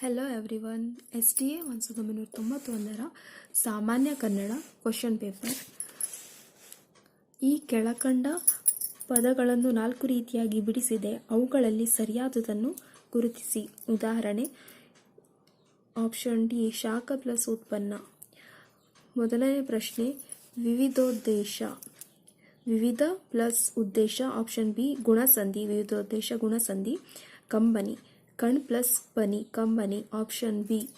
Hello everyone S D A ಒಂದು ಸಾವಿರದ ಒಂಬೈನೂರ ತೊಂಬತ್ತೊಂದರ ಸಾಮಾನ್ಯ ಕನ್ನಡ ಕ್ವಶನ್ ಪೇಪರ್ ಈ ಕೆಳಕಂಡ ಪದಗಳನ್ನು ನಾಲ್ಕು ರೀತಿಯಾಗಿ ಬಿಡಿಸಿದೆ. ಅವುಗಳಲ್ಲಿ ಸರಿಯಾದುದನ್ನು ಗುರುತಿಸಿ. ಉದಾಹರಣೆ ಆಪ್ಷನ್ ಡಿ ಶಾಖ ಪ್ಲಸ್ ಉತ್ಪನ್ನ. ಮೊದಲನೇ ಪ್ರಶ್ನೆ, ವಿವಿಧೋದ್ದೇಶ. ವಿವಿಧ ಪ್ಲಸ್ ಉದ್ದೇಶ ಆಪ್ಷನ್ ಬಿ ಗುಣಸಂಧಿ. ವಿವಿಧೋದ್ದೇಶ, ಗುಣಸಂಧಿ, ಕಂಬನಿ. ಕಣ್ ಪ್ಲಸ್ ಬನಿ ಕಂಬನಿ ಆಪ್ಷನ್ ಬಿ.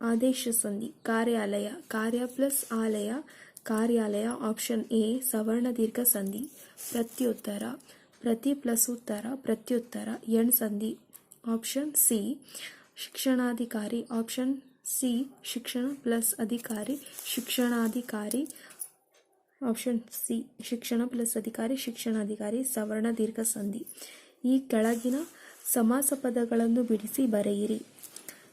ಆದೇಶ ಸಂಧಿ, ಕಾರ್ಯಾಲಯ, ಕಾರ್ಯ ಪ್ಲಸ್ ಆಲಯ, ಕಾರ್ಯಾಲಯ, ಆಪ್ಷನ್ ಎ, ಸವರ್ಣ ದೀರ್ಘ ಸಂಧಿ, ಪ್ರತ್ಯುತ್ತರ, ಪ್ರತಿ ಪ್ಲಸ್ ಉತ್ತರ, ಪ್ರತ್ಯುತ್ತರ, ಎಣ್ ಸಂಧಿ. ಆಪ್ಷನ್ ಸಿ, ಶಿಕ್ಷಣಾಧಿಕಾರಿ, ಆಪ್ಷನ್ ಸಿ, ಶಿಕ್ಷಣ ಪ್ಲಸ್ ಅಧಿಕಾರಿ, ಶಿಕ್ಷಣಾಧಿಕಾರಿ, ಆಪ್ಷನ್ ಸಿ, ಶಿಕ್ಷಣ ಪ್ಲಸ್ ಅಧಿಕಾರಿ, ಶಿಕ್ಷಣಾಧಿಕಾರಿ, ಸವರ್ಣ ದೀರ್ಘ ಸಂಧಿ. ಈ ಕೆಳಗಿನ ಸಮಾಸ ಪದಗಳನ್ನು ಬಿಡಿಸಿ ಬರೆಯಿರಿ.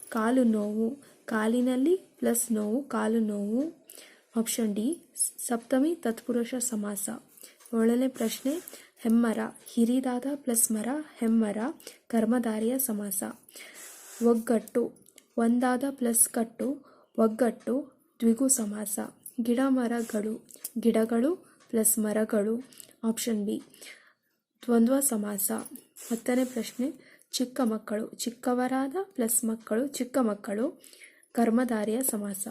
ಕಾಲು ನೋವು, ಕಾಲಿನಲ್ಲಿ ಪ್ಲಸ್ ನೋವು, ಕಾಲು ನೋವು. ಆಪ್ಷನ್ ಡಿ, ಸಪ್ತಮಿ ತತ್ಪುರುಷ ಸಮಾಸ. ಏಳನೇ ಪ್ರಶ್ನೆ, ಹೆಮ್ಮರ, ಹಿರಿದಾದ ಪ್ಲಸ್ ಮರ, ಹೆಮ್ಮರ, ಕರ್ಮಧಾರಿಯ ಸಮಾಸ. ಒಗ್ಗಟ್ಟು, ಒಂದಾದ ಪ್ಲಸ್ ಕಟ್ಟು, ಒಗ್ಗಟ್ಟು, ದ್ವಿಗು ಸಮಾಸ. ಗಿಡ ಮರಗಳು, ಗಿಡಗಳು ಪ್ಲಸ್ ಮರಗಳು. ಆಪ್ಷನ್ ಬಿ ದ್ವಂದ್ವ ಸಮಾಸ. ಹತ್ತನೇ ಪ್ರಶ್ನೆ ಚಿಕ್ಕ ಮಕ್ಕಳು ಚಿಕ್ಕವರಾದ ಪ್ಲಸ್ ಮಕ್ಕಳು ಚಿಕ್ಕ ಮಕ್ಕಳು ಕರ್ಮಧಾರಿಯ ಸಮಾಸ.